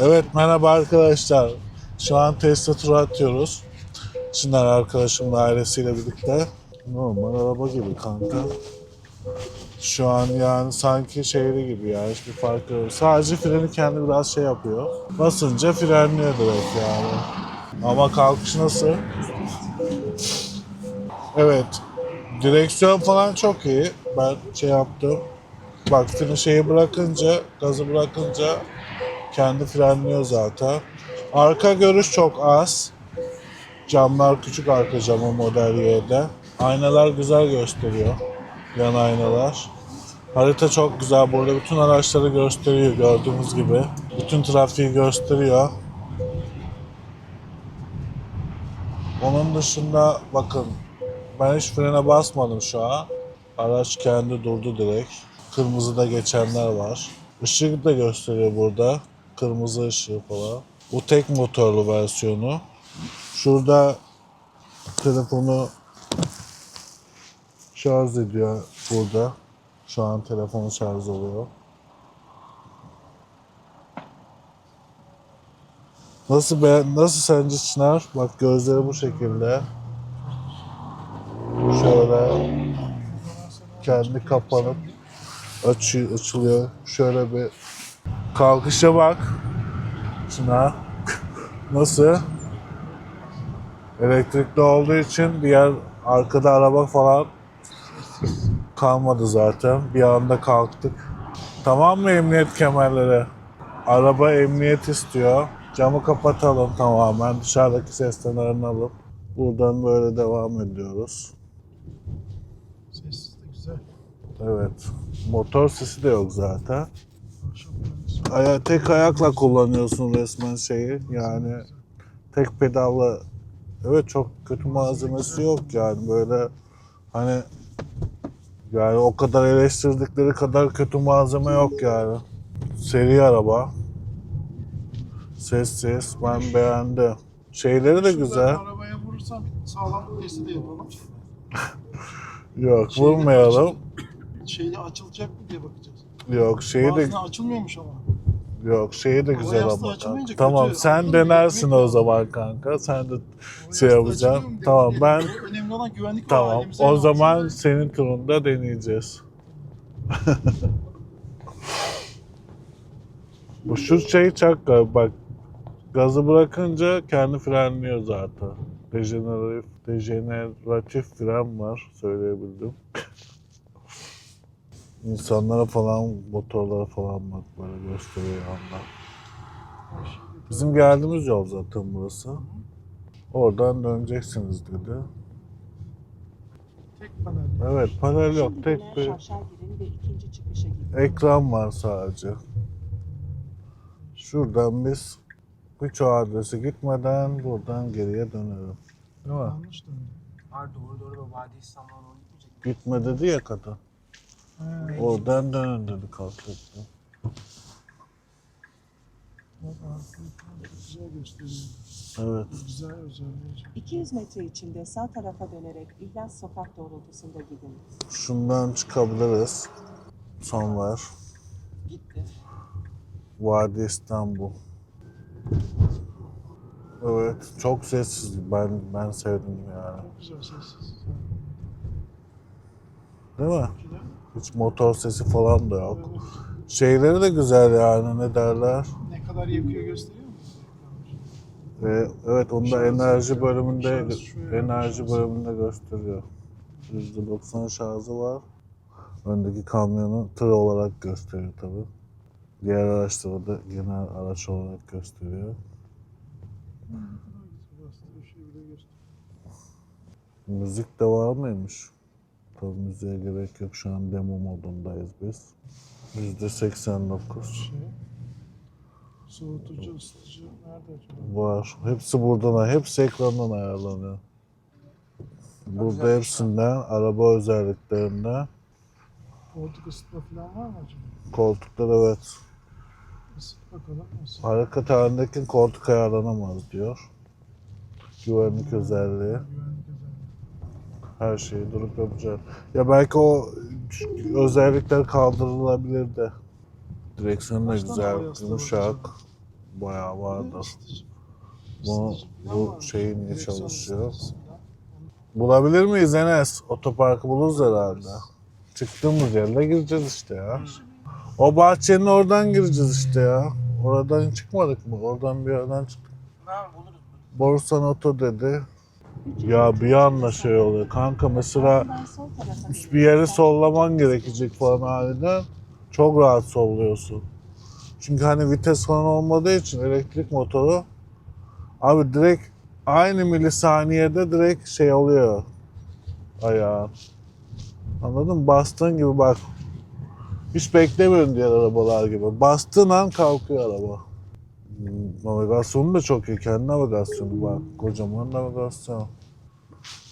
Evet merhaba arkadaşlar. Şu an Tesla turu atıyoruz. Çınar arkadaşımla ailesiyle birlikte. Normal araba gibi kanka. Şu an yani sanki şehri gibi ya hiçbir farkı yok. Sadece freni kendi biraz şey yapıyor. Basınca frenliyor direkt yani. Ama kalkış nasıl? Evet. Direksiyon falan çok iyi. Ben şey yaptım. Bak şeyi bırakınca, gazı bırakınca kendi frenliyor zaten. Arka görüş çok az. Camlar küçük arka camı model Y'de. Aynalar güzel gösteriyor. Yan aynalar. Harita çok güzel. Burada bütün araçları gösteriyor gördüğünüz gibi. Bütün trafiği gösteriyor. Onun dışında bakın ben hiç frene basmadım şu an. Araç kendi durdu direkt. Kırmızıda geçenler var. Işık da gösteriyor burada. Kırmızı ışığı falan. Bu tek motorlu versiyonu. Şurada telefonu şarj ediyor burada. Şu an telefonu şarj oluyor. Nasıl be nasıl sence Çınar? Bak gözleri bu şekilde. Şöyle kendi kapanıp açıyor, açılıyor. Şöyle bir kalkışa bak. Çınar. Nasıl? Elektrikli olduğu için diğer arkada araba falan kalmadı zaten. Bir anda kalktık. Tamam mı emniyet kemerleri? Araba emniyet istiyor. Camı kapatalım tamamen. Dışarıdaki sesten arınalım. Buradan böyle devam ediyoruz. Sessiz de güzel. Evet. Motor sesi de yok zaten. Uyanırsın. Aya, tek ayakla kullanıyorsun resmen şeyi. Yani tek pedalla evet çok kötü malzemesi yok yani böyle hani yani o kadar eleştirdikleri kadar kötü malzeme yok yani. Seri araba. Sessiz. Ben beğendim. Şeyleri de Şuradan güzel. Arabaya vurursam sağlam testi de yapalım. Yok Şeyde vurmayalım. açıl- Şeyde açılacak mı diye bakacağız. Yok şeyi de Bazısında açılmıyormuş ama. yok şeyi de güzel yastığı ama. açılmayınca Tamam kötü. sen Anladın mı? denersin Ekmek o yok. zaman kanka. Sen de Şey yastığı açılıyor mu Tamam, ben- Önemli olan güvenlik var. Tamam. O zaman senin turunda deneyeceğiz. Bu şu şey çok garip, bak. Gazı bırakınca kendi frenliyor zaten. Dejeneratif, dejeneratif fren var söyleyebildim. İnsanlara falan, motorlara falan bak böyle gösteriyor anda. Bizim geldiğimiz yol zaten burası. Oradan döneceksiniz dedi. Tek panel. Evet panel yok. Tek bir şarşal girin ve ikinci çıkışa gidin. ekran var sadece. Şuradan biz birçok adrese gitmeden buradan geriye dönelim. Değil mi? Yanlış döndü. Var doğru doğru ve Vadi İstanbul'a doğru gitmeyecek. Gitme dedi ya kadın. Oradan arkayı falan çok güzel gösteriyor. Evet. Güzel özelliği. 200 metre içinde sağ tarafa dönerek İhlas Sokak doğrultusunda gidin. Şundan çıkabiliriz. Son var. Gitti. Vadi İstanbul. Evet, çok sessiz. Ben ben sevdim yani. Çok güzel sessiz. Değil mi? Güzel. Hiç motor sesi falan da yok. Şeyleri de güzel yani ne derler. Ne kadar yakıyor gösteriyor mu? Ve evet onu da enerji bölümünde enerji bölümünde gösteriyor. %90 şarjı var. Öndeki kamyonu tır olarak gösteriyor tabi. Diğer araçları da genel araç olarak gösteriyor. Müzik de var mıymış? Tabii müziğe gerek yok. Şu an demo modundayız biz. %89 Şey. Soğutucu, ısıtıcı nerede acaba? var. Hepsi buradan, hepsi ekrandan ayarlanıyor. Burada hepsinden, araba özelliklerinden. Koltuk ısıtma falan var mı acaba? Koltuklar evet. Isıt bakalım nasıl? Hareket halindeki koltuk ayarlanamaz diyor. Güvenlik özelliği. Güvenlik özelliği. Her şeyi durup yapacak. Ya belki o özellikler kaldırılabilir de. Direksiyon da güzel, yumuşak. bayağı vardı. Bu, bu şey niye çalışıyor? Bulabilir miyiz Enes? Otoparkı buluruz herhalde. Çıktığımız yerle gireceğiz işte ya. O bahçenin oradan gireceğiz işte ya. Oradan çıkmadık mı? Oradan bir yerden çıktık. Buluruz. Borsan Oto dedi. Ya bir anda şey oluyor. Kanka mesela bir dönerek sollaman gerekecek falan aniden. Çok rahat solluyorsun. Çünkü hani vites falan olmadığı için elektrik motoru abi direkt aynı milisaniyede direkt şey oluyor ayağın. Anladın mı? Bastığın gibi bak. Hiç beklemiyorsun diğer arabalar gibi. Bastığın an kalkıyor araba. Navigasyonu da çok iyi. Kendi navigasyonu bak. Kocaman navigasyon.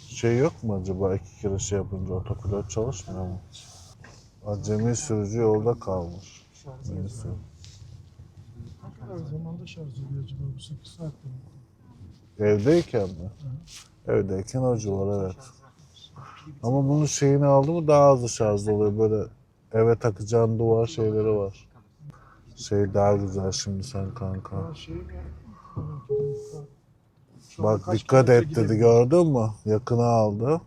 Şey yok mu acaba iki kere şey yapınca otopilot çalışmıyor mu? Acemi sürücü yolda kalmış. Neyse. Ne kadar zamanda şarj oluyor acaba bu 8 saatte mi? Evdeyken mi? Evdeyken o civar evet. Ama bunun şeyini aldı mı daha hızlı şarj oluyor. Böyle eve takacağın duvar şeyleri var. Şey daha güzel şimdi sen kanka. Şey Bak dikkat et dedi gördün mü? Yakına aldı.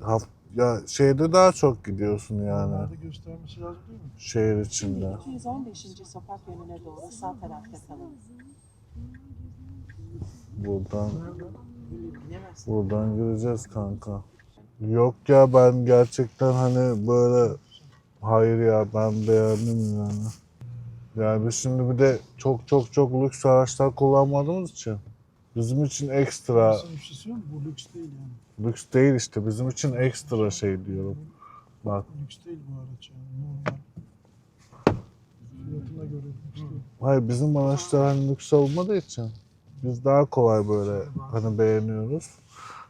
Haf- ya şeyde daha çok gidiyorsun yani. Normalde göstermesi lazım değil mi? Şehir içinde. 215. sokak yönüne doğru sağ tarafta kalın. Buradan? Bilemezsin. buradan gireceğiz kanka. Yok ya ben gerçekten hani böyle hayır ya ben beğendim yani. Yani biz şimdi bir de çok çok çok lüks araçlar kullanmadığımız için bizim için ekstra Sen bir şey söyleyeyim mi? Bu lüks değil yani. lüks değil işte bizim için ekstra şey diyorum. Bak Lüks değil bu araç yani. Normal. Fiyatına göre lüks değil. hayır bizim araçlar hani lüks olmadığı için biz daha kolay böyle hani beğeniyoruz.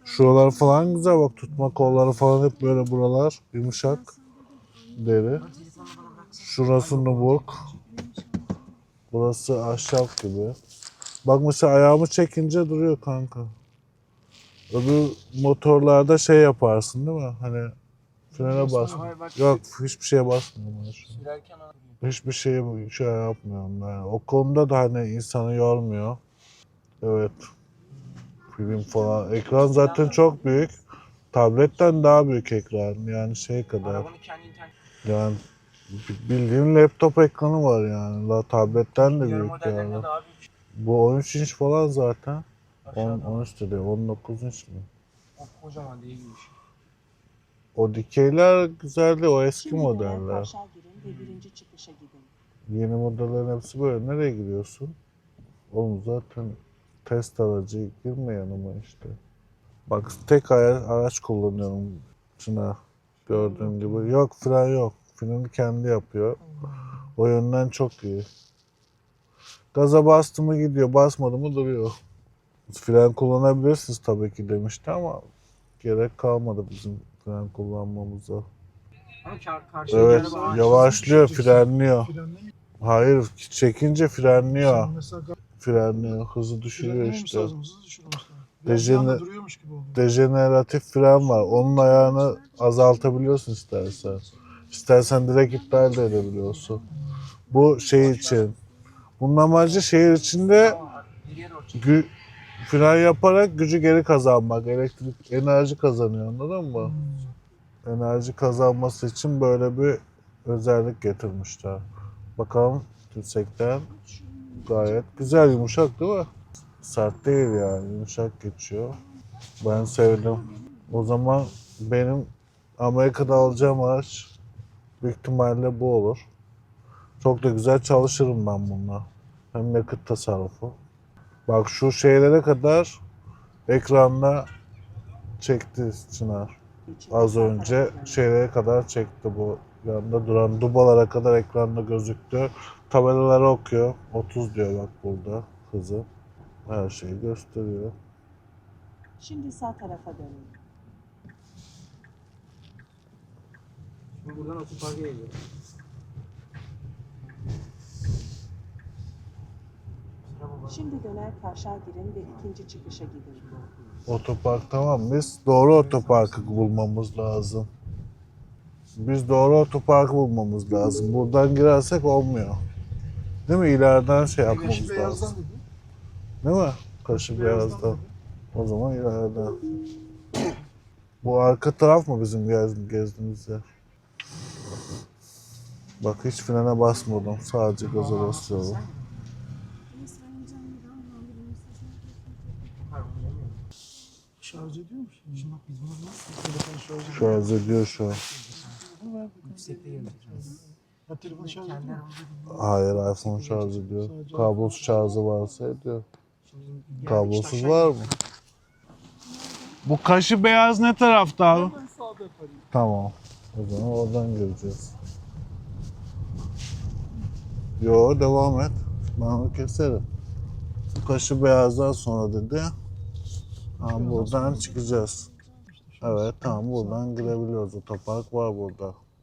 Şuralar falan güzel bak tutma kolları falan hep böyle buralar yumuşak deri. Şurası nubuk. Burası ahşap gibi. Bak mesela ayağımı çekince duruyor kanka. Öbür motorlarda şey yaparsın değil mi? Hani frene bas. Yok hiçbir şeye basmıyorum ben şu. Sürerken. Hiçbir şeye şey yapmıyorum ben. O konuda da hani insanı yormuyor. Evet. Film falan. Ekran zaten çok büyük. Tabletten daha büyük ekran. Yani şey kadar. Yani bildiğin laptop ekranı var yani. La tabletten de büyük yani. Bu 13 inç falan zaten. 10, Aşağıda. 13 de değil, 19 inç mi? O kocaman değil gibi. O dikeyler güzeldi, o eski Şimdi modeller. girin ve birinci çıkışa gidin. Yeni modellerin hepsi böyle. Nereye gidiyorsun? Oğlum zaten test aracı girme yanıma işte. Bak tek ara- araç kullanıyorum Çınar. Gördüğün gibi. Yok fren yok. Freni kendi yapıyor. O yönden çok iyi. Gaza bastı mı gidiyor, basmadı mı duruyor. Fren kullanabilirsiniz tabii ki demişti ama gerek kalmadı bizim fren kullanmamıza. Ama kar Evet, araba yavaşlıyor, frenliyor. Hayır, çekince frenliyor. Mesela Frenliyor, hızı düşürüyor işte. lazım. Hızlı düşürmemiz lazım. Dejene- Bir anda duruyormuş gibi oluyor. Dejeneratif fren var. Onun ayağını azaltabiliyorsun istersen. İstersen direkt iptal de edebiliyorsun. Bu şey için. Bunun amacı şehir içinde gü- fren yaparak gücü geri kazanmak. Elektrik, enerji kazanıyor anladın mı? Enerji kazanması için böyle bir özellik getirmişler. Bakalım dirsekten gayet güzel yumuşak değil mi? Sert değil yani yumuşak geçiyor. Ben sevdim. O zaman benim Amerika'da alacağım araç büyük ihtimalle bu olur. Çok da güzel çalışırım ben bununla. Hem yakıt tasarrufu. Bak şu şeylere kadar ekranda çekti Çınar. Az önce şeylere kadar çekti bu. Yanında duran dubalara kadar ekranda gözüktü. Tabelaları okuyor. 30 diyor bak burada hızı. Her şeyi gösteriyor. Şimdi sağ tarafa dönün. Şimdi buradan otoparka geliyor. Sıra baba. Şimdi döner kavşağa girin ve ikinci çıkışa gidin. Otopark tamam biz doğru otoparkı bulmamız lazım. Biz doğru otoparkı bulmamız lazım. Buradan girersek olmuyor. Değil mi? İleriden şey yapmamız beyazdan lazım. dedi. Değil mi? Kaşı beyazda. dedi. O zaman ileriden. Bu arka taraf mı bizim gez, gezdiğimiz yer? Bak hiç frene basmadım. Sadece gaza basıyorum. Şarj ediyor musun? Şimdi bak biz bunu nasıl şarj ediyor. Şu an. Hayır iPhone şarj ediyor. Kablosuz şarjı varsa ediyor. Kablosuz var mı? Bu kaşı beyaz ne tarafta abi? Tamam. O zaman oradan göreceğiz. Yo devam et. Ben onu keserim. Bu kaşı beyazdan sonra dedi. Tamam buradan çıkacağız. Evet tamam buradan girebiliyoruz. Otopark var burada.